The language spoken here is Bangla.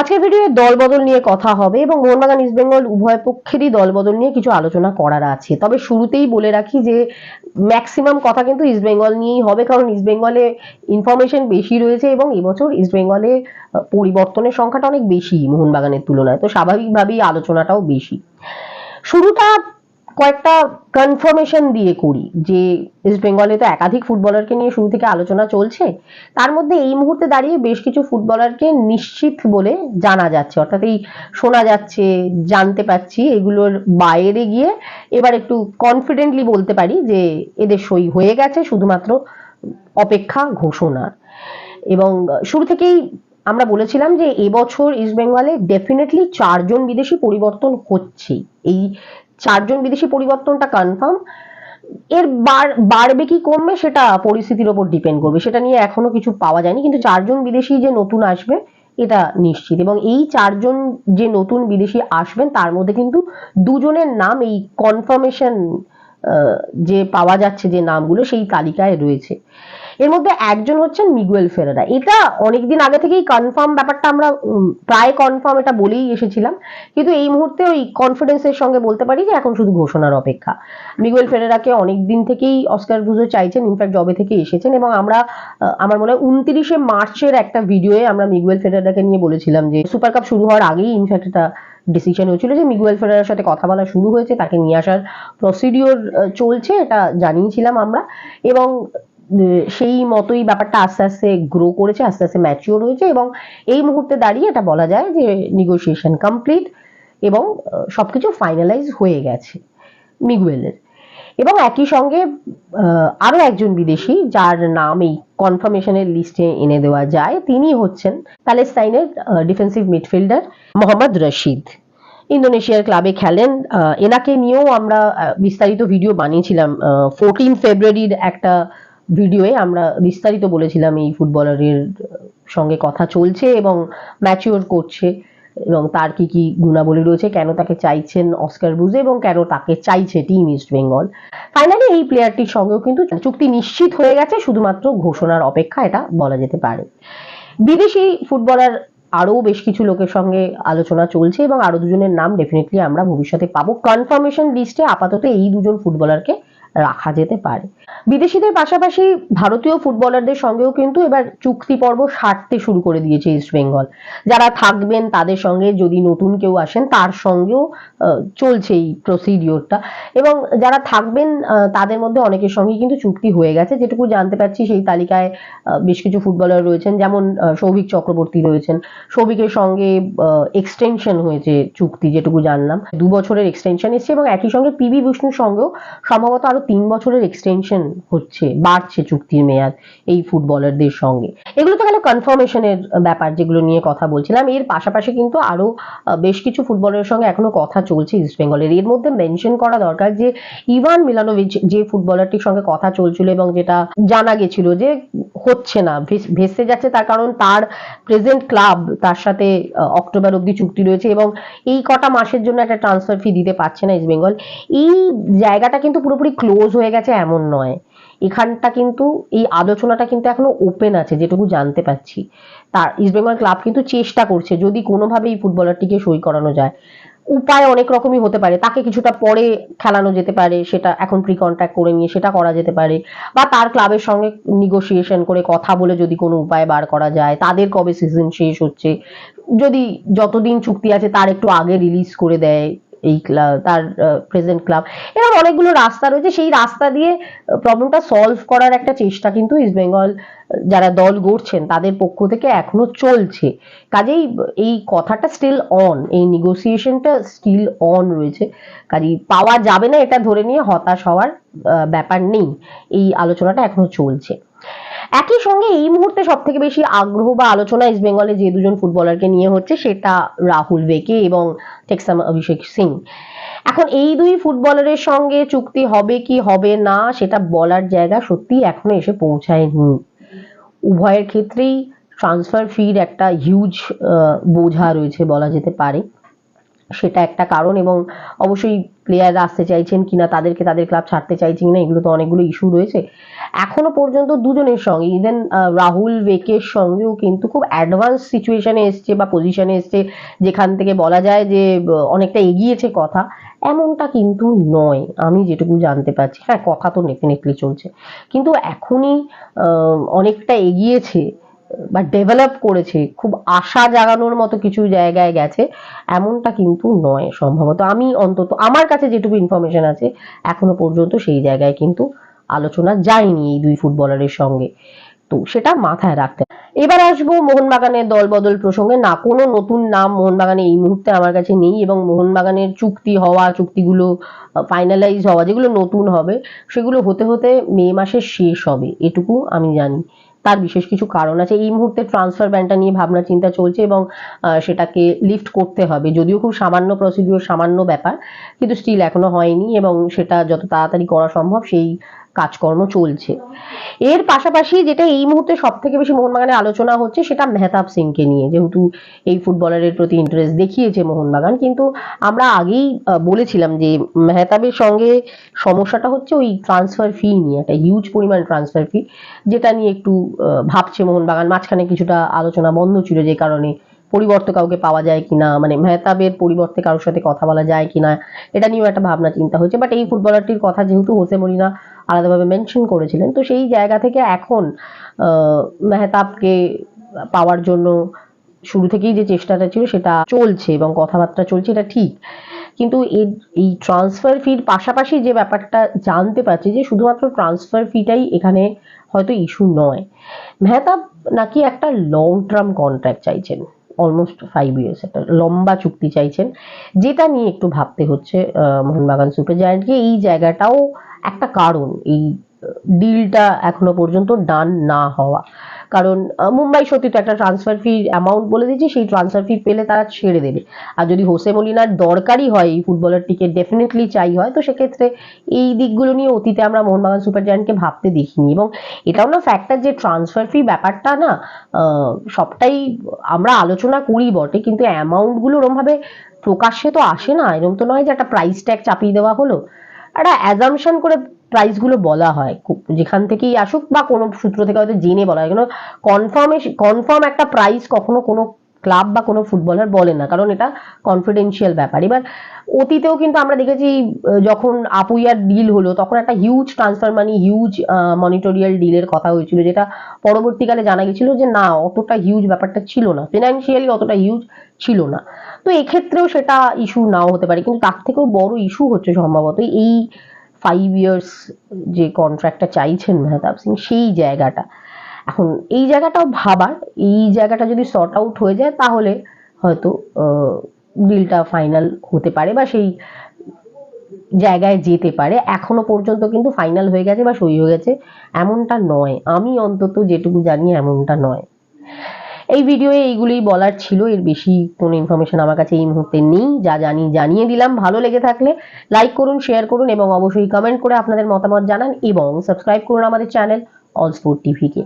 আজকের ভিডিওয়ে দলবদল নিয়ে কথা হবে এবং মোহনবাগান ইস্ট বেঙ্গল উভয় পক্ষেরই দলবদল নিয়ে কিছু আলোচনা করার আছে। তবে শুরুতেই বলে রাখি যে ম্যাক্সিমাম কথা কিন্তু ইস্ট বেঙ্গল নিয়েই হবে, কারণ ইস্ট বেঙ্গলে ইনফরমেশন বেশি রয়েছে এবং এবছর ইস্ট বেঙ্গলে পরিবর্তনের সংখ্যাটা অনেক বেশি মোহনবাগানের তুলনায়। তো স্বাভাবিকভাবেই আলোচনাটাও বেশি। শুরুটা কয়েকটা কনফার্মেশন দিয়ে করি যে ইস্ট বেঙ্গলে তো একাধিক ফুটবলারকে নিয়ে শুরু থেকে আলোচনা চলছে। তার মধ্যে এই মুহূর্তে দাঁড়িয়ে বেশ কিছু ফুটবলারকে নিশ্চিত বলে জানা যাচ্ছে। অর্থাৎ এই শোনা যাচ্ছে, জানতে পাচ্ছি এগুলোর বাইরে গিয়ে এবার একটু কনফিডেন্টলি বলতে পারি যে এদের সই হয়ে গেছে, শুধুমাত্র অপেক্ষা ঘোষণার এবং শুরু থেকেই আমরা বলেছিলাম যে এবছর ইস্ট বেঙ্গলে ডেফিনেটলি চারজন বিদেশি পরিবর্তন হচ্ছে এই চারজন বিদেশি পরিবর্তনটা কনফার্ম এর বাড়বে কি কমবে সেটা পরিস্থিতির ওপর ডিপেন্ড করবে। সেটা নিয়ে এখনও কিছু পাওয়া যায়নি, কিন্তু চারজন বিদেশি যে নতুন আসবে, এটা নিশ্চিত। এবং এই চারজন যে নতুন বিদেশি আসবেন, তার মধ্যে কিন্তু দুজনের নাম এই কনফার্মেশন যে পাওয়া যাচ্ছে যে নামগুলো, সেই তালিকায় রয়েছে। এর মধ্যে একজন হচ্ছেন মিগুয়েল ফেরেরা। এটা অনেকদিন আগে থেকেই কনফার্ম ব্যাপারটা আমরা প্রায় কনফার্ম এটা বলেই এসেছিলাম। কিন্তু এই মুহূর্তে ওই কনফিডেন্সের সঙ্গে বলতে পারি যে এখন শুধু ঘোষণার অপেক্ষা। মিগুয়েল ফেরেরাকে অনেক দিন থেকেই অস্কার বুঝো চাইছেন ইনফ্যাক্ট জবে থেকে এসেছেন এবং আমরা আমার মনে হয় উনত্রিশে মার্চের একটা ভিডিওয়ে আমরা মিগুয়েল ফেরেরাকে নিয়ে বলেছিলাম যে সুপার কাপ শুরু হওয়ার আগেই ইনফ্যাক্ট এটা ডিসিশন হয়েছিল যে মিগুয়েল ফেরারের সাথে কথা বলা শুরু হয়েছে, তাকে নিয়ে আসার প্রসিডিওর চলছে, এটা জানিয়েছিলাম আমরা। এবং সেই মতোই ব্যাপারটা আস্তে আস্তে গ্রো করেছে আস্তে আস্তে ম্যাচিওর হয়েছে এবং এই মুহূর্তে দাঁড়িয়ে এটা বলা যায় যে নিগোসিয়েশন কমপ্লিট এবং আহ, সবকিছু ফাইনালাইজ হয়ে গেছে মিগুয়েলের। এবং একই সঙ্গে আহ, আরও একজন বিদেশি যার নাম এই কনফার্মেশনের লিস্টে এনে দেওয়া যায় তিনি হচ্ছেন প্যালেস্তাইনের ডিফেন্সিভ মিডফিল্ডার মোহাম্মদ রশিদ। ইন্দোনেশিয়ার ক্লাবে খেলেন এনাকে নিয়েও আমরা বিস্তারিত ভিডিও বানিয়েছিলাম ফোরটিন ফেব্রুয়ারির একটা ভিডিওয়ে আমরা বিস্তারিত বলেছিলাম এই ফুটবলারের সঙ্গে কথা চলছে এবং ম্যাচিওর করছে এবং তার কি কি গুণাবলী রয়েছে, কেন তাকে চাইছেন অস্কার বুঝে এবং কেন তাকে চাইছে টিম ইস্ট বেঙ্গল ফাইনালি এই প্লেয়ারটির সঙ্গেও কিন্তু চুক্তি নিশ্চিত হয়ে গেছে, শুধুমাত্র ঘোষণার অপেক্ষা, এটা বলা যেতে পারে। বিদেশি ফুটবলার আরও বেশ কিছু লোকের সঙ্গে আলোচনা চলছে এবং আরও দুজনের নাম ডেফিনেটলি আমরা ভবিষ্যতে পাবো। কনফার্মেশন লিস্টে আপাতত এই দুজন ফুটবলারকে রাখা যেতে পারে। বিদেশিদের পাশাপাশি ভারতীয় ফুটবলারদের সঙ্গেও কিন্তু এবার চুক্তি পর্ব সারতে শুরু করে দিয়েছে ইস্ট বেঙ্গল যারা থাকবেন তাদের সঙ্গে যদি নতুন কেউ আসেন, তার সঙ্গেও চলছে এই প্রসিডিওরটা এবং যারা থাকবেন তাদের মধ্যে অনেকের সঙ্গে কিন্তু চুক্তি হয়ে গেছে। যেটুকু জানতে পারছি, সেই তালিকায় বেশ কিছু ফুটবলার রয়েছেন। যেমন সৌভিক চক্রবর্তী রয়েছেন। সৌভিকের সঙ্গে এক্সটেনশন হয়েছে চুক্তি, যেটুকু জানলাম। দু বছরের এক্সটেনশন এসছে এবং একই সঙ্গে পিবি বিষ্ণুর সঙ্গেও সম্ভবত আরও তিন বছরের এক্সটেনশন হচ্ছে, বাড়ছে চুক্তির মেয়াদ এই ফুটবলারদের সঙ্গে। এগুলো তো গেল কনফার্মেশনের ব্যাপার যেগুলো নিয়ে কথা বলছিলাম। এর পাশাপাশি কিন্তু আরও বেশ কিছু ফুটবলের সঙ্গে এখনও কথা চলছে ইস্ট বেঙ্গলের এর মধ্যে মেনশন করা দরকার যে, ইভান মিলানোভিচ যে ফুটবলারটির সঙ্গে কথা চলছিল এবং যেটা জানা গেছিল যে হচ্ছে না, ভেসে যাচ্ছে তার কারণ তার প্রেজেন্ট ক্লাব তার সাথে অক্টোবর অব্দি চুক্তি রয়েছে এবং এই কটা মাসের জন্য একটা ট্রান্সফার ফি দিতে পারছে না ইস্ট বেঙ্গল এই জায়গাটা কিন্তু পুরোপুরি ক্লোজ হয়ে গেছে এমন নয়। এখানটা কিন্তু, এই আলোচনাটা কিন্তু এখনও ওপেন আছে, যেটুকু জানতে পাচ্ছি তার ইস্টবেঙ্গল ক্লাব কিন্তু চেষ্টা করছে, যদি কোনোভাবে এই ফুটবলারটিকে সই করানো যায়। উপায় অনেক রকমই হতে পারে, তাকে কিছুটা পরে খেলানো যেতে পারে, সেটা এখন প্রি কন্ট্যাক্ট করে নিয়ে সেটা করা যেতে পারে, বা তার ক্লাবের সঙ্গে নিগোসিয়েশন করে কথা বলে যদি কোনো উপায় বার করা যায়, তাদের কবে সিজন শেষ হচ্ছে, যদি যতদিন চুক্তি আছে তার একটু আগে রিলিজ করে দেয়। এই তার প্রেজেন্ট ক্লাব এরকম অনেকগুলো রাস্তা রয়েছে। সেই রাস্তা দিয়ে প্রবলেমটা সলভ করার একটা চেষ্টা কিন্তু ইস্ট বেঙ্গল যারা দল গড়ছেন, তাদের পক্ষ থেকে এখনও চলছে। কাজেই, এই কথাটা স্টিল অন এই নিগোসিয়েশনটা স্টিল অন রয়েছে। কাজেই পাওয়া যাবে না এটা ধরে নিয়ে হতাশ হওয়ার ব্যাপার নেই। এই আলোচনাটা এখনও চলছে। একই সঙ্গে এই মুহূর্তে সব থেকে বেশি আগ্রহ বা আলোচনা ইস্ট বেঙ্গলে যে দুজন ফুটবলারকে নিয়ে হচ্ছে, সেটা রাহুল বেকে এবং টেক্সাম অভিষেক সিং এখন এই দুই ফুটবলারের সঙ্গে চুক্তি হবে কি হবে না, সেটা বলার জায়গা সত্যি এখনও এসে পৌঁছায়নি। উভয়ের ক্ষেত্রেই ট্রান্সফার ফির একটা হিউজ বোঝা রয়েছে বলা যেতে পারে। সেটা একটা কারণ এবং অবশ্যই প্লেয়াররা আসতে চাইছেন কিনা, তাদেরকে তাদের ক্লাব ছাড়তে চাইছেন কিনা, এগুলো তো অনেকগুলো ইস্যু রয়েছে। এখনও পর্যন্ত দুজনের সঙ্গে ইভেন রাহুল বেকের সঙ্গেও কিন্তু খুব অ্যাডভান্স সিচুয়েশনে এসছে বা পজিশনে এসছে, যেখান থেকে বলা যায় যে অনেকটা এগিয়েছে কথা। এমনটা কিন্তু নয়, আমি যেটুকু জানতে পারছি। হ্যাঁ কথা তো ডেফিনেটলি চলছে। কিন্তু এখনই অনেকটা এগিয়েছে। বা ডেভেলপ করেছে, খুব আশা জাগানোর মতো কিছু জায়গায় গেছে, এমনটা কিন্তু নয় সম্ভবত। আমি অন্তত আমার কাছে যেটুকু ইনফরমেশন আছে, এখনও পর্যন্ত সেই জায়গায় কিন্তু আলোচনা যায়নি এই দুই ফুটবলারের সঙ্গে। তো সেটা মাথায় রাখতে এবার আসব মোহনবাগানের দলবদল প্রসঙ্গে। না, কোনো নতুন নাম মোহনবাগানে এই মুহূর্তে আমার কাছে নেই এবং মোহনবাগানের চুক্তি হওয়া, চুক্তিগুলো ফাইনালাইজ হওয়া, যেগুলো নতুন হবে, সেগুলো হতে হতে মে মাসের শেষ হবে, এটুকু আমি জানি। তার বিশেষ কিছু কারণ আছে। এই মুহূর্তে ট্রান্সফার ব্যানটা নিয়ে ভাবনা চিন্তা চলছে এবং সেটাকে লিফট করতে হবে। যদিও খুব সামান্য প্রসিডিওর সামান্য ব্যাপার, কিন্তু স্টিল এখনও হয়নি এবং সেটা যত তাড়াতাড়ি করা সম্ভব সেই কাজকর্ম চলছে। এর পাশাপাশি যেটা এই মুহূর্তে সব থেকে বেশি মোহনবাগানে আলোচনা হচ্ছে, সেটা মেহতাব সিংকে নিয়ে। যেহেতু এই ফুটবলারের প্রতি ইন্টারেস্ট দেখিয়েছে মোহনবাগান, কিন্তু আমরা আগেই বলেছিলাম যে মেহতাবের সঙ্গে সমস্যাটা হচ্ছে ওই ট্রান্সফার ফি নিয়ে, একটা হিউজ পরিমাণ ট্রান্সফার ফি যেটা নিয়ে একটু ভাবছে মোহনবাগান। মাঝখানে কিছুটা আলোচনা বন্ধ ছিল যে কারণে পরিবর্তে কাউকে পাওয়া যায় কিনা মানে মেহতাবের পরিবর্তে কারোর সাথে কথা বলা যায় কিনা, এটা নিয়েও একটা ভাবনা চিন্তা হয়েছে বাট এই ফুটবলারটির কথা যেহেতু হোসে মরিনা আলাদাভাবে মেনশন করেছিলেন। তো সেই জায়গা থেকে এখন মেহতাবকে পাওয়ার জন্য শুরু থেকেই যে চেষ্টাটা ছিল সেটা চলছে এবং কথাবার্তা চলছে, এটা ঠিক। কিন্তু এই ট্রান্সফার ফির পাশাপাশি যে ব্যাপারটা জানতে পারছি যে শুধুমাত্র ট্রান্সফার ফিটাই এখানে হয়তো ইস্যু নয়। মেহতাব নাকি একটা লং টার্ম কন্ট্রাক্ট চাইছেন অলমোস্ট ফাইভ ইয়ার্স একটা লম্বা চুক্তি চাইছেন। যেটা নিয়ে একটু ভাবতে হচ্ছে মোহনবাগান সুপার জায়ান্টকে এই জায়গাটাও একটা কারণ, এই ডিলটা এখনও পর্যন্ত ডান না হওয়া। কারণ মুম্বাই সত্যি তো একটা ট্রান্সফার ফি অ্যামাউন্ট বলে দিয়েছে, সেই ট্রান্সফার ফি পেলে তারা ছেড়ে দেবে। আর যদি হোসে মলিনার দরকারই হয়, এই ফুটবলারটিকে ডেফিনেটলি চাই হয়, তো সেক্ষেত্রে এই দিকগুলো নিয়ে অতীতে আমরা মোহনবাগান সুপার জায়ান্টকে ভাবতে দেখিনি। এবং এটাও না ফ্যাক্টর যে ট্রান্সফার ফি ব্যাপারটা না সবটাই আমরা আলোচনা করি বটে, কিন্তু অ্যামাউন্টগুলো ওরমভাবে প্রকাশ্যে তো আসে না। এরকম তো নয় যে একটা প্রাইস ট্যাগ চাপিয়ে দেওয়া হলো। একটা অ্যাজামশন করে প্রাইসগুলো বলা হয়। যেখান থেকেই আসুক বা কোনো সূত্র থেকে হয়তো জেনে বলা হয়। কোনো কনফার্মে কনফার্ম একটা প্রাইস কখনো কোনো ক্লাব বা কোনো ফুটবলার বলে না, কারণ এটা কনফিডেন্সিয়াল ব্যাপার। এবার অতীতেও কিন্তু আমরা দেখেছি যখন আপুইয়ার ডিল হলো, তখন একটা huge transfer money huge monetary ডিলের কথা হয়েছিল, যেটা পরবর্তীকালে জানা গেছিল যে না, অতটা হিউজ ব্যাপারটা ছিল না। ফিনান্সিয়ালি অতটা হিউজ ছিল না। তো এক্ষেত্রেও সেটা ইস্যু নাও হতে পারে, কিন্তু তার থেকেও বড় ইস্যু হচ্ছে সম্ভবত এই ফাইভ ইয়ার্স যে কন্ট্রাক্টটা চাইছেন মেহতাব সিং, সেই জায়গাটা। এখন এই জায়গাটাও ভাবার, এই জায়গাটা যদি শর্ট আউট হয়ে যায় তাহলে হয়তো ডিলটা ফাইনাল হতে পারে বা সেই জায়গায় যেতে পারে। এখনও পর্যন্ত কিন্তু ফাইনাল হয়ে গেছে বা সই হয়ে গেছে এমনটা নয়। আমি অন্তত যেটুকু জানি এমনটা নয়। এই ভিডিওয়ে এইগুলোই বলার ছিল। এর বেশি কোনো ইনফরমেশন আমার কাছে এই মুহূর্তে নেই। যা জানি জানিয়ে দিলাম। ভালো লেগে থাকলে লাইক করুন শেয়ার করুন এবং অবশ্যই কমেন্ট করে আপনাদের মতামত জানান এবং সাবস্ক্রাইব করুন আমাদের চ্যানেল অল স্পোর্ট টিভিকে